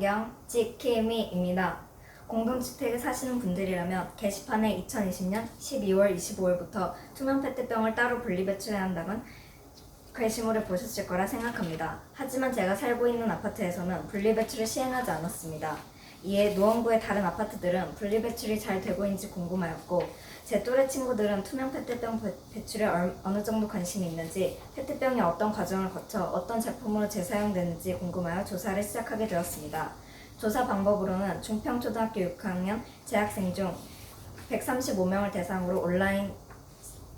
성경 지킴이입니다. 공동주택에 사시는 분들이라면 게시판에 2020년 12월 25일부터 투명 페트병을 따로 분리배출해야 한다는 괘씸물을 보셨을 거라 생각합니다. 하지만 제가 살고 있는 아파트에서는 분리배출을 시행하지 않았습니다. 이에 노원구의 다른 아파트들은 분리 배출이 잘 되고 있는지 궁금하였고 제 또래 친구들은 투명 페트병 배- 배출에 얼- 어느 정도 관심이 있는지 페트병이 어떤 과정을 거쳐 어떤 제품으로 재사용되는지 궁금하여 조사를 시작하게 되었습니다. 조사 방법으로는 중평초등학교 6학년 재학생 중 135명을 대상으로 온라인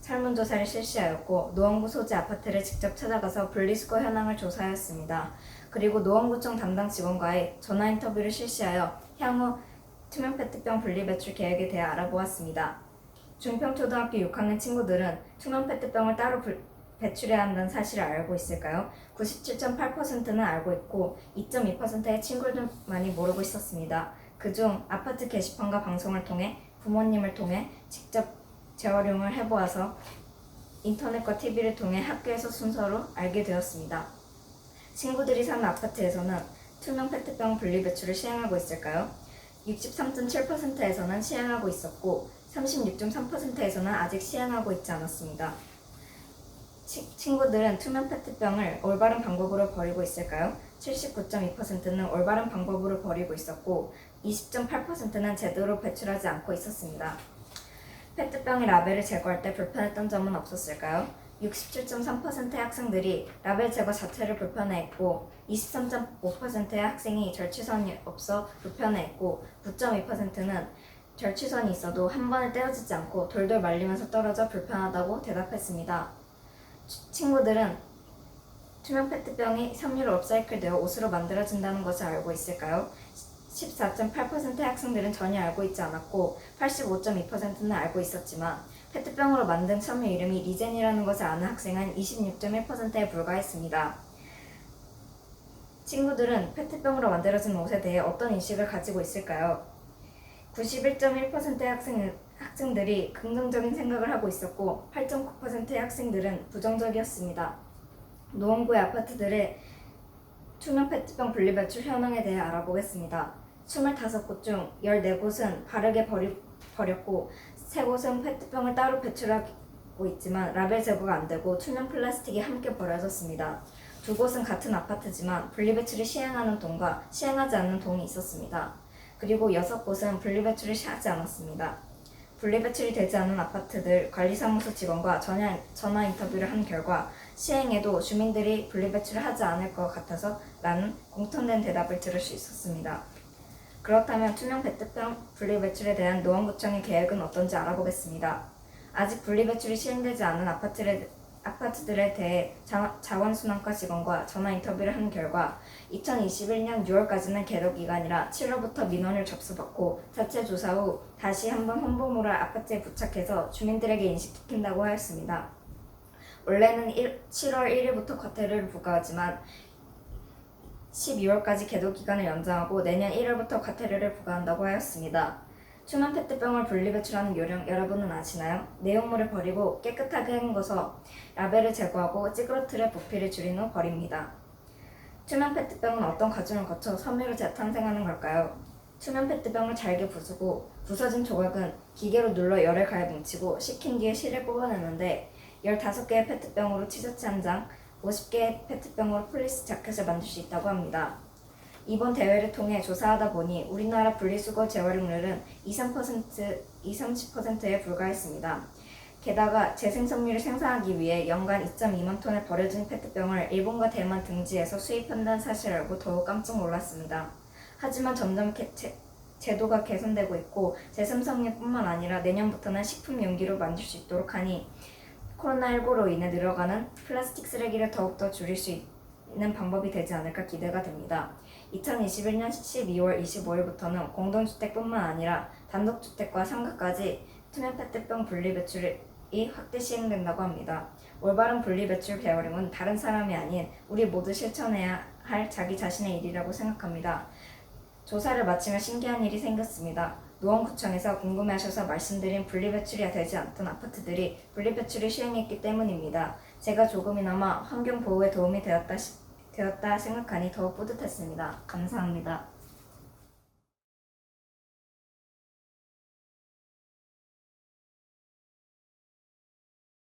설문조사를 실시하였고 노원구 소재 아파트를 직접 찾아가서 분리수거 현황을 조사하였습니다. 그리고 노원구청 담당 직원과의 전화 인터뷰를 실시하여 향후 투명 페트병 분리 배출 계획에 대해 알아보았습니다. 중평초등학교 6학년 친구들은 투명 페트병을 따로 불- 배출해야 한다는 사실을 알고 있을까요? 97.8%는 알고 있고 2.2%의 친구들만이 모르고 있었습니다. 그중 아파트 게시판과 방송을 통해 부모님을 통해 직접 재활용을 해보아서 인터넷과 TV를 통해 학교에서 순서로 알게 되었습니다. 친구들이 사는 아파트에서는 투명 페트병 분리 배출을 시행하고 있을까요? 63.7%에서는 시행하고 있었고 36.3%에서는 아직 시행하고 있지 않았습니다. 치- 친구들은 투명 페트병을 올바른 방법으로 버리고 있을까요? 79.2%는 올바른 방법으로 버리고 있었고 20.8%는 제대로 배출하지 않고 있었습니다. 페트병의 라벨을 제거할 때 불편했던 점은 없었을까요? 67.3%의 학생들이 라벨 제거 자체를 불편해했고 23.5%의 학생이 절취선이 없어 불편해했고 9.2%는 절취선이 있어도 한 번에 떼어지지 않고 돌돌 말리면서 떨어져 불편하다고 대답했습니다. 치- 친구들은 투명 페트병이 섬유로 업사이클되어 옷으로 만들어진다는 것을 알고 있을까요? 14.8%의 학생들은 전혀 알고 있지 않았고 85.2%는 알고 있었지만 페트병으로 만든 섬유 이름이 리젠이라는 것을 아는 학생은 26.1%에 불과했습니다. 친구들은 페트병으로 만들어진 옷에 대해 어떤 인식을 가지고 있을까요? 91.1%의 학생, 학생들이 긍정적인 생각을 하고 있었고 8.9%의 학생들은 부정적이었습니다. 노원구의 아파트들의 투명 페트병 분리 배출 현황에 대해 알아보겠습니다. 25곳 중 14곳은 바르게 버리, 버렸고 3곳은 페트병을 따로 배출하고 있지만 라벨 제거가 안 되고 투명 플라스틱이 함께 버려졌습니다. 두 곳은 같은 아파트지만 분리 배출을 시행하는 동과 시행하지 않는 동이 있었습니다. 그리고 여섯 곳은 분리 배출을 하지 않았습니다. 분리 배출이 되지 않은 아파트들 관리사무소 직원과 전화, 전화 인터뷰를 한 결과 시행에도 주민들이 분리 배출을 하지 않을 것 같아서 라는 공통된 대답을 들을 수 있었습니다. 그렇다면 투명 페트병 분리 배출에 대한 노원구청의 계획은 어떤지 알아보겠습니다. 아직 분리 배출이 시행되지 않은 아파트를, 아파트들에 대해 자, 자원순환과 직원과 전화 인터뷰를 한 결과 2021년 6월까지는 계도 기간이라 7월부터 민원을 접수받고 자체 조사 후 다시 한번 홍보물을 아파트에 부착해서 주민들에게 인식시킨다고 하였습니다. 원래는 1, 7월 1일부터 과태료를 부과하지만 12월까지 계도 기간을 연장하고 내년 1월부터 과태료를 부과한다고 하였습니다. 투명 페트병을 분리 배출하는 요령 여러분은 아시나요? 내용물을 버리고 깨끗하게 헹궈서 라벨을 제거하고 찌그러트려 부피를 줄인 후 버립니다. 투명 페트병은 어떤 과정을 거쳐 섬유로 재탄생하는 걸까요? 투명 페트병을 잘게 부수고 부서진 조각은 기계로 눌러 열을 가해 뭉치고 식힌 뒤에 실을 뽑아내는데 15개의 페트병으로 티셔츠 한 장, 50개의 페트병으로 폴리스 자켓을 만들 수 있다고 합니다. 이번 대회를 통해 조사하다 보니 우리나라 분리수거 재활용률은 2, 3%, 2, 30%에 불과했습니다. 게다가 재생섬유를 생산하기 위해 연간 2.2만 톤의 버려진 페트병을 일본과 대만 등지에서 수입한다는 사실을 알고 더욱 깜짝 놀랐습니다. 하지만 점점 개- 제, 제도가 개선되고 있고 재생섬유뿐만 아니라 내년부터는 식품 용기로 만들 수 있도록 하니 코로나19로 인해 늘어가는 플라스틱 쓰레기를 더욱더 줄일 수 있는 방법이 되지 않을까 기대가 됩니다. 2021년 12월 25일부터는 공동주택뿐만 아니라 단독주택과 상가까지 투명 페트병 분리 배출이 확대 시행된다고 합니다. 올바른 분리 배출 재활용은 다른 사람이 아닌 우리 모두 실천해야 할 자기 자신의 일이라고 생각합니다. 조사를 마치며 신기한 일이 생겼습니다. 노원구청에서 궁금해하셔서 말씀드린 분리배출이 되지 않던 아파트들이 분리배출을 시행했기 때문입니다. 제가 조금이나마 환경보호에 도움이 되었다, 시- 되었다 생각하니 더욱 뿌듯했습니다. 감사합니다.